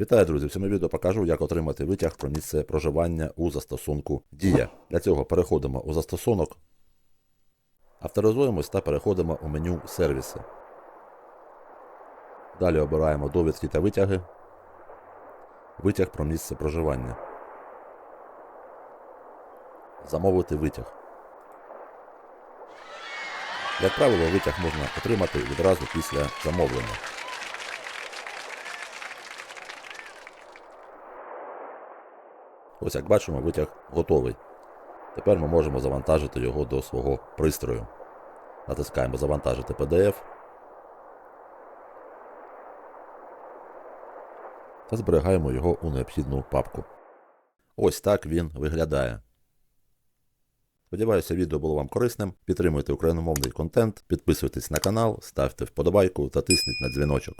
Вітаю, друзі! В цьому відео покажу, як отримати витяг про місце проживання у застосунку Дія. Для цього переходимо у застосунок, авторизуємось та переходимо у меню Сервіси. Далі обираємо довідки та витяги. Витяг про місце проживання. Замовити витяг. Як правило, витяг можна отримати відразу після замовлення. Ось як бачимо, витяг готовий. Тепер ми можемо завантажити його до свого пристрою. Натискаємо Завантажити PDF та зберігаємо його у необхідну папку. Ось так він виглядає. Сподіваюся, відео було вам корисним. Підтримуйте україномовний контент, підписуйтесь на канал, ставте вподобайку та тисніть на дзвіночок.